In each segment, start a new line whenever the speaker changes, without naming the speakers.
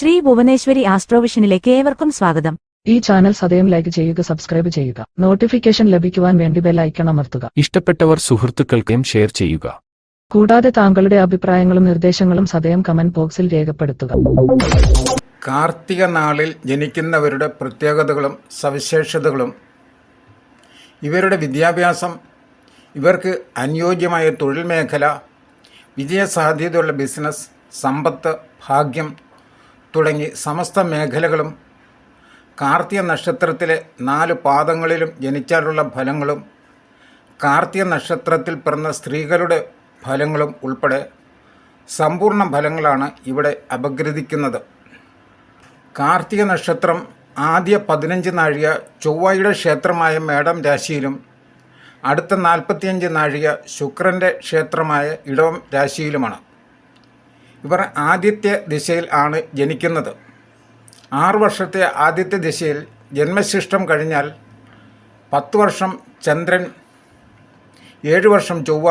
ശ്രീ ഭുവനേശ്വരി ആസ്ട്രോവിഷനിലേക്ക് ഏവർക്കും സ്വാഗതം.
ഈ ചാനൽ സദയം ലൈക്ക് ചെയ്യുക സബ്സ്ക്രൈബ് ചെയ്യുക. നോട്ടിഫിക്കേഷൻ ലഭിക്കുവാൻ വേണ്ടി ബെൽ ഐക്കൺ അമർത്തുക.
ഇഷ്ടപ്പെട്ടവർ സുഹൃത്തുക്കൾക്കും ഷെയർ ചെയ്യുക.
കൂടാതെ താങ്കളുടെ അഭിപ്രായങ്ങളും നിർദ്ദേശങ്ങളും സദയം കമന്റ് ബോക്സിൽ രേഖപ്പെടുത്തുക.
കാർത്തിക നാളിൽ ജനിക്കുന്നവരുടെ പ്രത്യേകതകളും സവിശേഷതകളും ഇവരുടെ വിദ്യാഭ്യാസം ഇവർക്ക് അനുയോജ്യമായ തൊഴിൽ മേഖല വിജയസാധ്യതയുള്ള ബിസിനസ് സമ്പത്ത് ഭാഗ്യം തുടങ്ങി സമസ്ത മേഖലകളും കാർത്തിക നക്ഷത്രത്തിലെ നാല് പാദങ്ങളിലും ജനിച്ചാലുള്ള ഫലങ്ങളും കാർത്തിക നക്ഷത്രത്തിൽ പിറന്ന സ്ത്രീകളുടെ ഫലങ്ങളും ഉൾപ്പെടെ സമ്പൂർണ ഫലങ്ങളാണ് ഇവിടെ അപഗ്രഥിക്കുന്നത്. കാർത്തിക നക്ഷത്രം ആദ്യ പതിനഞ്ച് നാഴിക ചൊവ്വയുടെ ക്ഷേത്രമായ മേടം രാശിയിലും അടുത്ത നാൽപ്പത്തിയഞ്ച് നാഴിക ശുക്രന്റെ ക്ഷേത്രമായ ഇടവം രാശിയിലുമാണ്. ഇവർ ആദ്യത്തെ ദിശയിൽ ആണ് ജനിക്കുന്നത്. ആറ് വർഷത്തെ ആദ്യത്തെ ദിശയിൽ ജന്മശിഷ്ടം കഴിഞ്ഞാൽ പത്ത് വർഷം ചന്ദ്രൻ ഏഴ് വർഷം ചൊവ്വ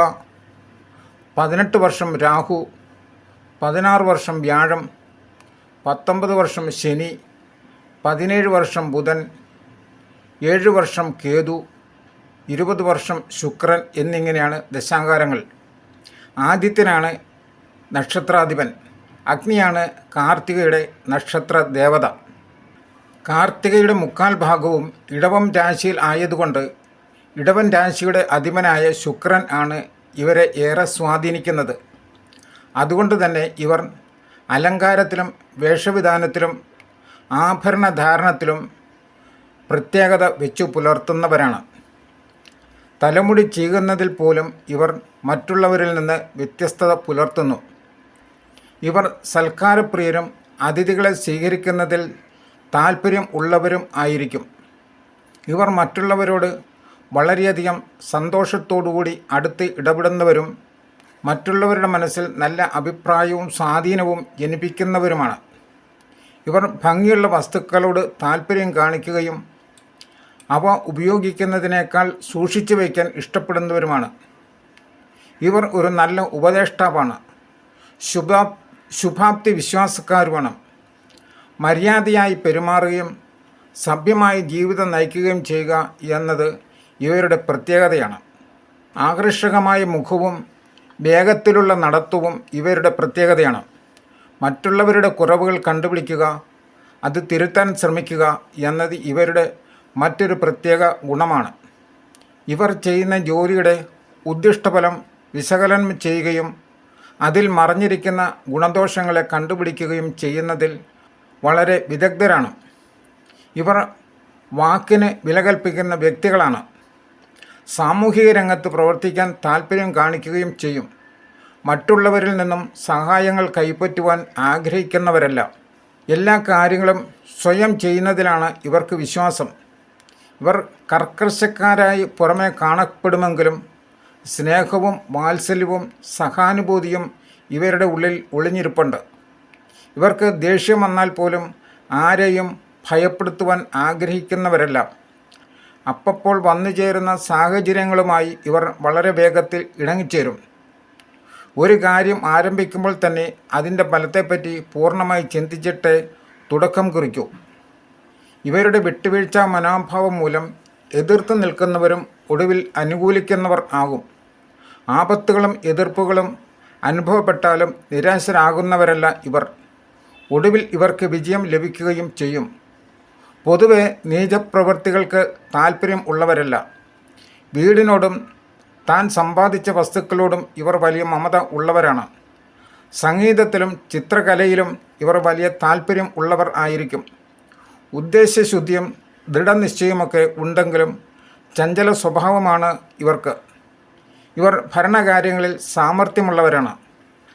പതിനെട്ട് വർഷം രാഹു പതിനാറ് വർഷം വ്യാഴം പത്തൊമ്പത് വർഷം ശനി പതിനേഴ് വർഷം ബുധൻ ഏഴ് വർഷം കേതു ഇരുപത് വർഷം ശുക്രൻ എന്നിങ്ങനെയാണ് ദശാങ്കാരങ്ങൾ ആദിത്യനാണ് നക്ഷത്രാധിപൻ. അഗ്നിയാണ് കാർത്തികയുടെ നക്ഷത്ര ദേവത കാർത്തികയുടെ മുക്കാൽ ഭാഗവും ഇടവം രാശിയിൽ ആയതുകൊണ്ട് ഇടവൻ രാശിയുടെ അധിപനായ ശുക്രൻ ആണ് ഇവരെ ഏറെ സ്വാധീനിക്കുന്നത്. അതുകൊണ്ട് തന്നെ ഇവർ അലങ്കാരത്തിലും വേഷവിധാനത്തിലും ആഭരണധാരണത്തിലും പ്രത്യേകത വെച്ചു പുലർത്തുന്നവരാണ്. തലമുടി ചീകുന്നതിൽ പോലും ഇവർ മറ്റുള്ളവരിൽ നിന്ന് വ്യത്യസ്തത പുലർത്തുന്നു. ഇവർ സൽക്കാരപ്രിയരും അതിഥികളെ സ്വീകരിക്കുന്നതിൽ താൽപ്പര്യം ഉള്ളവരും ആയിരിക്കും. ഇവർ മറ്റുള്ളവരോട് വളരെയധികം സന്തോഷത്തോടുകൂടി അടുത്ത് ഇടപെടുന്നവരും മറ്റുള്ളവരുടെ മനസ്സിൽ നല്ല അഭിപ്രായവും സ്വാധീനവും ജനിപ്പിക്കുന്നവരുമാണ്. ഇവർ ഭംഗിയുള്ള വസ്തുക്കളോട് താല്പര്യം കാണിക്കുകയും അവ ഉപയോഗിക്കുന്നതിനേക്കാൾ സൂക്ഷിച്ചു വയ്ക്കാൻ ഇഷ്ടപ്പെടുന്നവരുമാണ്. ഇവർ ഒരു നല്ല ഉപദേഷ്ടാവാണ്. ശുഭ ശുഭാപ്തി വിശ്വാസക്കാരുമാണ് മര്യാദയായി പെരുമാറുകയും സഭ്യമായി ജീവിതം നയിക്കുകയും ചെയ്യുക എന്നത് ഇവരുടെ പ്രത്യേകതയാണ്. ആകർഷകമായ മുഖവും വേഗത്തിലുള്ള നടത്തവും ഇവരുടെ പ്രത്യേകതയാണ്. മറ്റുള്ളവരുടെ കുറവുകൾ കണ്ടുപിടിക്കുക അത് തിരുത്താൻ ശ്രമിക്കുക എന്നത് ഇവരുടെ മറ്റൊരു പ്രത്യേക ഗുണമാണ്. ഇവർ ചെയ്യുന്ന ജോലിയുടെ ഉദ്ദിഷ്ടഫലം വിശകലനം ചെയ്യുകയും അതിൽ മറഞ്ഞിരിക്കുന്ന ഗുണദോഷങ്ങളെ കണ്ടുപിടിക്കുകയും ചെയ്യുന്നതിൽ വളരെ വിദഗ്ധരാണ്. ഇവർ വാക്കിന് വില കൽപ്പിക്കുന്ന വ്യക്തികളാണ്. സാമൂഹിക രംഗത്ത് പ്രവർത്തിക്കാൻ താല്പര്യം കാണിക്കുകയും ചെയ്യും. മറ്റുള്ളവരിൽ നിന്നും സഹായങ്ങൾ കൈപ്പറ്റുവാൻ ആഗ്രഹിക്കുന്നവരല്ല. എല്ലാ കാര്യങ്ങളും സ്വയം ചെയ്യുന്നതിലാണ് ഇവർക്ക് വിശ്വാസം. ഇവർ കർക്കശക്കാരായി പുറമെ കാണപ്പെടുമെങ്കിലും സ്നേഹവും വാത്സല്യവും സഹാനുഭൂതിയും ഇവരുടെ ഉള്ളിൽ ഒളിഞ്ഞിരിപ്പുണ്ട്. ഇവർക്ക് ദേഷ്യം വന്നാൽ പോലും ആരെയും ഭയപ്പെടുത്തുവാൻ ആഗ്രഹിക്കുന്നവരല്ല. അപ്പപ്പോൾ വന്നു ചേരുന്ന സാഹചര്യങ്ങളുമായി ഇവർ വളരെ വേഗത്തിൽ ഇണങ്ങിച്ചേരും. ഒരു കാര്യം ആരംഭിക്കുമ്പോൾ തന്നെ അതിന്റെ ഫലത്തെപ്പറ്റി പൂർണമായി ചിന്തിച്ചിട്ട് തുടക്കം കുറിക്കൂ. ഇവരുടെ വിട്ടുവീഴ്ച മനോഭാവം മൂലം എതിർത്ത് നിൽക്കുന്നവരും ഒടുവിൽ അനുകൂലിക്കുന്നവർ ആകും. ആപത്തുകളും എതിർപ്പുകളും അനുഭവപ്പെട്ടാലും നിരാശരാകുന്നവരല്ല ഇവർ. ഒടുവിൽ ഇവർക്ക് വിജയം ലഭിക്കുകയും ചെയ്യും. പൊതുവെ നീചപ്രവൃത്തികൾക്ക് താല്പര്യം ഉള്ളവരല്ല. വീടിനോടും താൻ സമ്പാദിച്ച വസ്തുക്കളോടും ഇവർ വലിയ മമത ഉള്ളവരാണ്. സംഗീതത്തിലും ചിത്രകലയിലും ഇവർ വലിയ താല്പര്യം ഉള്ളവർ ആയിരിക്കും. ഉദ്ദേശ്യശുദ്ധിയും ദൃഢനിശ്ചയമൊക്കെ ഉണ്ടെങ്കിലും ചഞ്ചല സ്വഭാവമാണ് ഇവർക്ക്. ഇവർ ഭരണകാര്യങ്ങളിൽ സാമർഥ്യമുള്ളവരാണ്.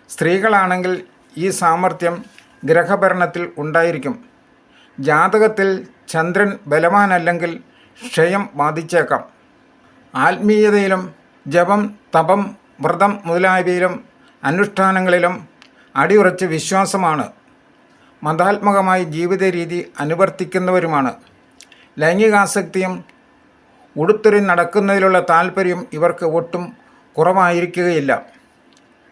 സ്ത്രീകളാണെങ്കിൽ ഈ സാമർഥ്യം ഗ്രഹഭരണത്തിൽ ഉണ്ടായിരിക്കും. ജാതകത്തിൽ ചന്ദ്രൻ ബലവാനല്ലെങ്കിൽ ക്ഷയം ബാധിച്ചേക്കാം. ആത്മീയതയിലും ജപം തപം വ്രതം മുതലായവയിലും അനുഷ്ഠാനങ്ങളിലും അടിയുറച്ച് വിശ്വാസമാണ്. മതാത്മകമായി ജീവിത രീതി അനുവർത്തിക്കുന്നവരുമാണ്. ലൈംഗികാസക്തിയും ഉടുത്തൊരി നടക്കുന്നതിലുള്ള താല്പര്യം ഇവർക്ക് ഒട്ടും കുറവായിരിക്കുകയില്ല.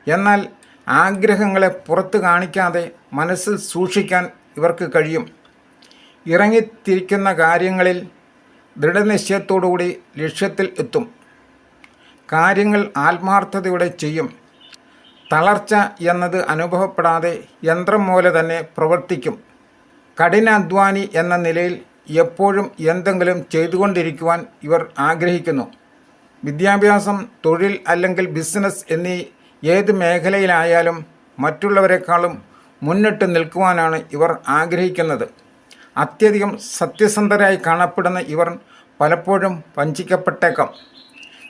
എന്നാൽ ആഗ്രഹങ്ങളെ പുറത്തു കാണിക്കാതെ മനസ്സിൽ സൂക്ഷിക്കാൻ ഇവർക്ക് കഴിയും. ഇറങ്ങിത്തിരിക്കുന്ന കാര്യങ്ങളിൽ ദൃഢനിശ്ചയത്തോടുകൂടി ലക്ഷ്യത്തിൽ എത്തും. കാര്യങ്ങൾ ആത്മാർത്ഥതയോടെ ചെയ്യും. തളർച്ച എന്നത് അനുഭവപ്പെടാതെ യന്ത്രം പോലെ തന്നെ പ്രവർത്തിക്കും. കഠിനാധ്വാനി എന്ന നിലയിൽ എപ്പോഴും എന്തെങ്കിലും ചെയ്തുകൊണ്ടിരിക്കുവാൻ ഇവർ ആഗ്രഹിക്കുന്നു. വിദ്യാഭ്യാസം തൊഴിൽ അല്ലെങ്കിൽ ബിസിനസ് എന്നീ ഏത് മേഖലയിലായാലും മറ്റുള്ളവരെക്കാളും മുന്നിട്ട് നിൽക്കുവാനാണ് ഇവർ ആഗ്രഹിക്കുന്നത്. അത്യധികം സത്യസന്ധരായി കാണപ്പെടുന്ന ഇവർ പലപ്പോഴും വഞ്ചിക്കപ്പെട്ടേക്കാം.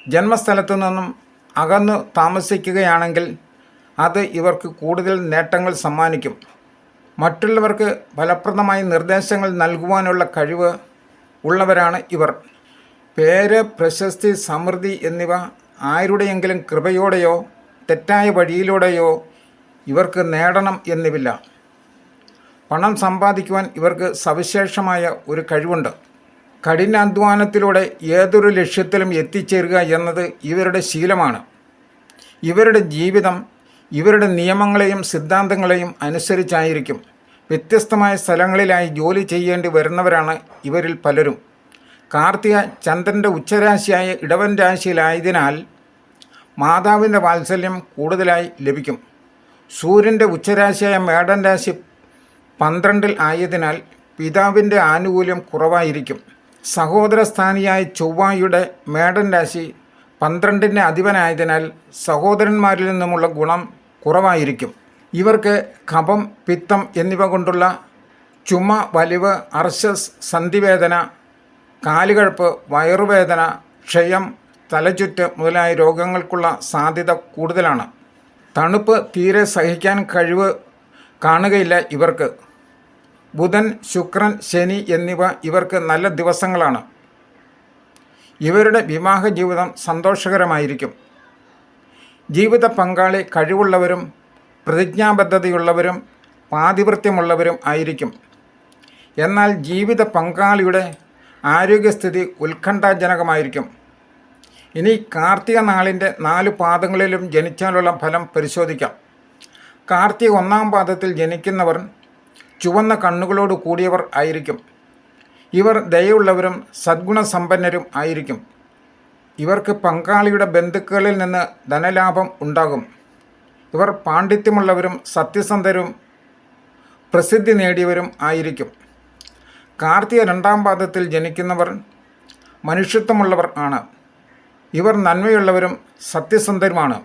ജന്മസ്ഥലത്തു നിന്നും അകന്നു താമസിക്കുകയാണെങ്കിൽ അത് ഇവർക്ക് കൂടുതൽ നേട്ടങ്ങൾ സമ്മാനിക്കും. മറ്റുള്ളവർക്ക് ഫലപ്രദമായി നിർദ്ദേശങ്ങൾ നൽകുവാനുള്ള കഴിവ് ഉള്ളവരാണ് ഇവർ. പേര് പ്രശസ്തി സമൃദ്ധി എന്നിവ ആരുടെയെങ്കിലും കൃപയോടെയോ തെറ്റായ വഴിയിലൂടെയോ ഇവർക്ക് നേടണം എന്നിവില്ല പണം സമ്പാദിക്കുവാൻ ഇവർക്ക് സവിശേഷമായ ഒരു കഴിവുണ്ട്. കഠിനാധ്വാനത്തിലൂടെ ഏതൊരു ലക്ഷ്യത്തിലും എത്തിച്ചേരുക എന്നത് ഇവരുടെ ശീലമാണ്. ഇവരുടെ ജീവിതം ഇവരുടെ നിയമങ്ങളെയും സിദ്ധാന്തങ്ങളെയും അനുസരിച്ചായിരിക്കും. വ്യത്യസ്തമായ സ്ഥലങ്ങളിലായി ജോലി ചെയ്യേണ്ടി വരുന്നവരാണ് ഇവരിൽ പലരും. കാർത്തിക ചന്ദ്രന്റെ ഉച്ചരാശിയായ ഇടവൻ രാശിയിലായതിനാൽ മാതാവിന്റെ വാത്സല്യം കൂടുതലായി ലഭിക്കും. സൂര്യന്റെ ഉച്ചരാശിയായ മേടൻ രാശി പന്ത്രണ്ടിൽ ആയതിനാൽ പിതാവിന്റെ ആനുകൂല്യം കുറവായിരിക്കും. സഹോദരസ്ഥാനിയായ ചൊവ്വായുടെ മേടൻ രാശി പന്ത്രണ്ടിന്റെ അധിപനായതിനാൽ സഹോദരന്മാരിൽ നിന്നുമുള്ള ഗുണം കുറവായിരിക്കും. ഇവർക്ക് കഫം പിത്തം എന്നിവ കൊണ്ടുള്ള ചുമ വലിവ് അർശസ് സന്ധിവേദന കാലുകഴപ്പ് വയറുവേദന ക്ഷയം തലചുറ്റ് മുതലായ രോഗങ്ങൾക്കുള്ള സാധ്യത കൂടുതലാണ്. തണുപ്പ് തീരെ സഹിക്കാൻ കഴിവ് കാണുകയില്ല ഇവർക്ക്. ബുധൻ ശുക്രൻ ശനി എന്നിവ ഇവർക്ക് നല്ല ദിവസങ്ങളാണ്. ഇവരുടെ വിവാഹ ജീവിതം സന്തോഷകരമായിരിക്കും. ജീവിത പങ്കാളി കഴിവുള്ളവരും പ്രതിജ്ഞാബദ്ധതയുള്ളവരും പാതിവൃത്യമുള്ളവരും ആയിരിക്കും. എന്നാൽ ജീവിത പങ്കാളിയുടെ ആരോഗ്യസ്ഥിതി ഉത്കണ്ഠാജനകമായിരിക്കും. ഇനി കാർത്തിക നാളിന്റെ നാല് പാദങ്ങളിലും ജനിച്ചാലുള്ള ഫലം പരിശോധിക്കാം. കാർത്തിക ഒന്നാം പാദത്തിൽ ജനിക്കുന്നവർ ചുവന്ന കണ്ണുകളോട് കൂടിയവർ ആയിരിക്കും. ഇവർ ദയുള്ളവരും സദ്ഗുണസമ്പന്നരും ആയിരിക്കും. ഇവർക്ക് പങ്കാളിയുടെ ബന്ധുക്കളിൽ നിന്ന് ധനലാഭം ഉണ്ടാകും. ഇവർ പാണ്ഡിത്യമുള്ളവരും സത്യസന്ധരും പ്രസിദ്ധി നേടിയവരും ആയിരിക്കും. കാർത്തിക രണ്ടാം പാദത്തിൽ ജനിക്കുന്നവർ മനുഷ്യത്വമുള്ളവർ ആണ്. ഇവർ നന്മയുള്ളവരും സത്യസന്ധരുമാണ്.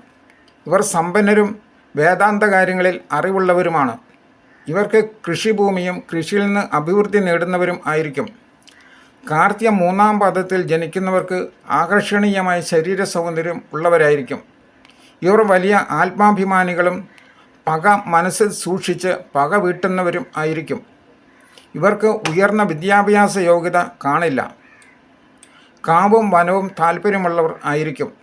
ഇവർ സമ്പന്നരും വേദാന്ത കാര്യങ്ങളിൽ അറിവുള്ളവരുമാണ്. ഇവർക്ക് കൃഷിഭൂമിയും കൃഷിയിൽ നിന്ന് അഭിവൃദ്ധി നേടുന്നവരും ആയിരിക്കും. കാർത്തിക മൂന്നാം പാദത്തിൽ ജനിക്കുന്നവർക്ക് ആകർഷണീയമായ ശരീര സൗന്ദര്യം ഉള്ളവരായിരിക്കും. ഇവർ വലിയ ആത്മാഭിമാനികളും പക മനസ്സിൽ സൂക്ഷിച്ച് പക വീട്ടുന്നവരും ആയിരിക്കും. ഇവർക്ക് ഉയർന്ന വിദ്യാഭ്യാസ യോഗ്യത കാണില്ല. കാവും വനവും താല്പര്യമുള്ളവർ ആയിരിക്കും.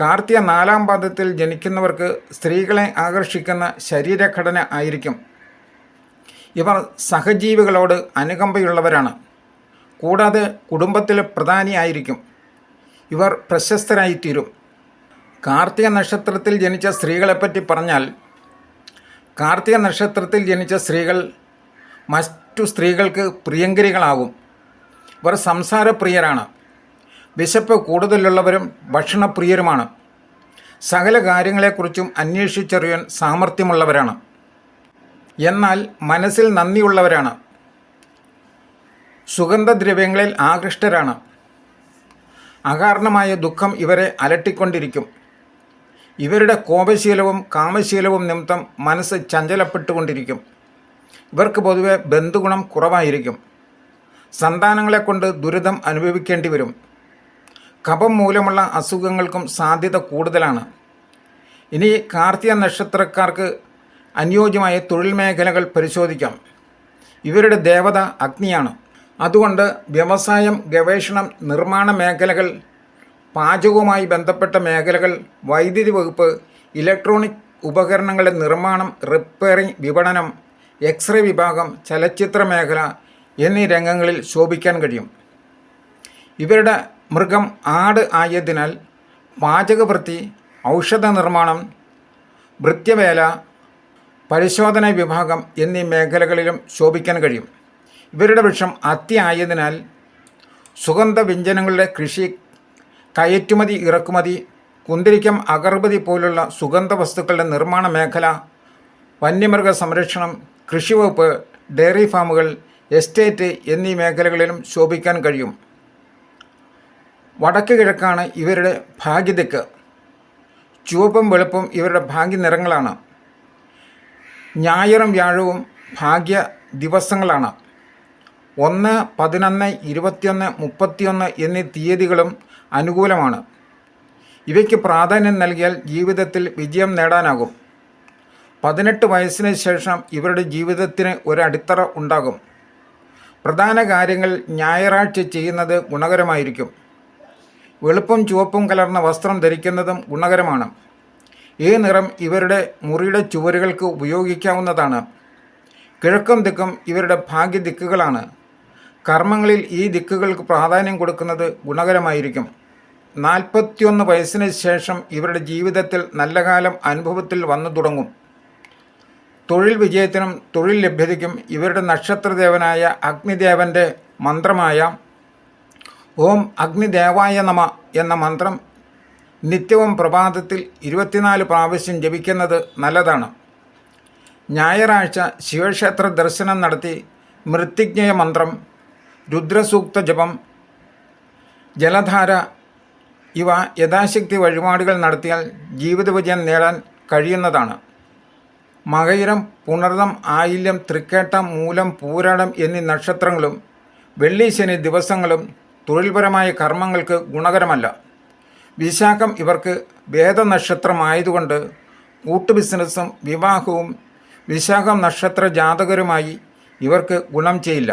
കാർത്തിക നാലാം പാദത്തിൽ ജനിക്കുന്നവർക്ക് സ്ത്രീകളെ ആകർഷിക്കുന്ന ശരീരഘടന ആയിരിക്കും. ഇവർ സഹജീവികളോട് അനുകമ്പയുള്ളവരാണ്. കൂടാതെ കുടുംബത്തിലെ പ്രധാനിയായിരിക്കും ഇവർ പ്രശസ്തരായിത്തീരും. കാർത്തിക നക്ഷത്രത്തിൽ ജനിച്ച സ്ത്രീകളെപ്പറ്റി പറഞ്ഞാൽ കാർത്തിക നക്ഷത്രത്തിൽ ജനിച്ച സ്ത്രീകൾ മറ്റു സ്ത്രീകൾക്ക് പ്രിയങ്കരികളാകും. ഇവർ സംസാരപ്രിയരാണ്. വിശപ്പ് കൂടുതലുള്ളവരും ഭക്ഷണപ്രിയരുമാണ്. സകല കാര്യങ്ങളെക്കുറിച്ചും അന്വേഷിച്ചറിയാൻ സാമർഥ്യമുള്ളവരാണ്. എന്നാൽ മനസ്സിൽ നന്ദിയുള്ളവരാണ്. സുഗന്ധദ്രവ്യങ്ങളിൽ ആകൃഷ്ടരാണ്. അകാരണമായ ദുഃഖം ഇവരെ അലട്ടിക്കൊണ്ടിരിക്കും. ഇവരുടെ കോപശീലവും കാമശീലവും നിമിത്തം മനസ്സ് ചഞ്ചലപ്പെട്ടുകൊണ്ടിരിക്കും. ഇവർക്ക് പൊതുവെ ബന്ധുഗുണം കുറവായിരിക്കും. സന്താനങ്ങളെ കൊണ്ട് ദുരിതം അനുഭവിക്കേണ്ടി വരും കപം മൂലമുള്ള അസുഖങ്ങൾക്കും സാധ്യത കൂടുതലാണ്. ഇനി കാർത്തിക നക്ഷത്രക്കാർക്ക് അനുയോജ്യമായ തൊഴിൽ മേഖലകൾ പരിശോധിക്കാം. ഇവരുടെ ദേവത അഗ്നിയാണ്. അതുകൊണ്ട് വ്യവസായം ഗവേഷണം നിർമ്മാണ മേഖലകൾ പാചകവുമായി ബന്ധപ്പെട്ട മേഖലകൾ വൈദ്യുതി വകുപ്പ് ഇലക്ട്രോണിക് ഉപകരണങ്ങളുടെ നിർമ്മാണം റിപ്പയറിംഗ് വിപണനം എക്സ്റേ വിഭാഗം ചലച്ചിത്ര മേഖല എന്നീ രംഗങ്ങളിൽ ശോഭിക്കാൻ കഴിയും. ഇവരുടെ മൃഗം ആട് ആയതിനാൽ പാചകവൃത്തി ഔഷധ നിർമ്മാണം ഭൃത്യവേല പരിശോധന വിഭാഗം എന്നീ മേഖലകളിലും ശോഭിക്കാൻ കഴിയും. ഇവരുടെ വൃക്ഷം അത്തിയായതിനാൽ സുഗന്ധ വ്യഞ്ജനങ്ങളുടെ കൃഷി കയറ്റുമതി ഇറക്കുമതി കുന്തിരിക്കം അഗർബതി പോലുള്ള സുഗന്ധ വസ്തുക്കളുടെ നിർമ്മാണ മേഖല വന്യമൃഗ സംരക്ഷണം കൃഷിവകുപ്പ് ഡെയറി ഫാമുകൾ എസ്റ്റേറ്റ് എന്നീ മേഖലകളിലും ശോഭിക്കാൻ കഴിയും. വടക്ക് കിഴക്കാണ് ഇവരുടെ ഭാഗ്യദിക്ക്. ചുവപ്പും വെളുപ്പും ഇവരുടെ ഭാഗ്യ നിറങ്ങളാണ് ഞായറും വ്യാഴവും ഭാഗ്യ ദിവസങ്ങളാണ് ഒന്ന് പതിനൊന്ന് ഇരുപത്തിയൊന്ന് മുപ്പത്തിയൊന്ന് എന്നീ തീയതികളും അനുകൂലമാണ്. ഇവയ്ക്ക് പ്രാധാന്യം നൽകിയാൽ ജീവിതത്തിൽ വിജയം നേടാനാകും. പതിനെട്ട് വയസ്സിന് ശേഷം ഇവരുടെ ജീവിതത്തിന് ഒരടിത്തറ ഉണ്ടാകും. പ്രധാന കാര്യങ്ങൾ ഞായറാഴ്ച ചെയ്യുന്നത് ഗുണകരമായിരിക്കും. വെളുപ്പും ചുവപ്പും കലർന്ന വസ്ത്രം ധരിക്കുന്നതും ഗുണകരമാണ്. ഈ നിറം ഇവരുടെ മുറിയുടെ ചുവരുകൾക്ക് ഉപയോഗിക്കാവുന്നതാണ്. കിഴക്കും ദിക്കും ഇവരുടെ ഭാഗ്യ ദിക്കുകളാണ് കർമ്മങ്ങളിൽ ഈ ദിക്കുകൾക്ക് പ്രാധാന്യം കൊടുക്കുന്നത് ഗുണകരമായിരിക്കും. നാൽപ്പത്തിയൊന്ന് വയസ്സിന് ശേഷം ഇവരുടെ ജീവിതത്തിൽ നല്ല കാലം അനുഭവത്തിൽ വന്നു തുടങ്ങും. തൊഴിൽ വിജയത്തിനും തൊഴിൽ ലഭ്യതയ്ക്കും ഇവരുടെ നക്ഷത്രദേവനായ അഗ്നിദേവന്റെ മന്ത്രമായ ഓം അഗ്നിദേവായ നമ എന്ന മന്ത്രം നിത്യവും പ്രഭാതത്തിൽ ഇരുപത്തിനാല് പ്രാവശ്യം ജപിക്കുന്നത് നല്ലതാണ്. ഞായറാഴ്ച ശിവക്ഷേത്ര ദർശനം നടത്തി മൃത്യുജ്ഞയ മന്ത്രം രുദ്രസൂക്ത ജപം ജലധാര ഇവ യഥാശക്തി വഴിപാടുകൾ നടത്തിയാൽ ജീവിതവിജയം നേടാൻ കഴിയുന്നതാണ്. മകയിരം പുണർദം ആയില്യം തൃക്കേട്ടം മൂലം പൂരാടം എന്നീ നക്ഷത്രങ്ങളും വെള്ളി ശനി ദിവസങ്ങളും തൊഴിൽപരമായ കർമ്മങ്ങൾക്ക് ഗുണകരമല്ല. വിശാഖം ഇവർക്ക് വേദനക്ഷത്രമായതുകൊണ്ട് കൂട്ടു ബിസിനസ്സും വിവാഹവും വിശാഖം നക്ഷത്ര ജാതകരുമായി ഇവർക്ക് ഗുണം ചെയ്യില്ല.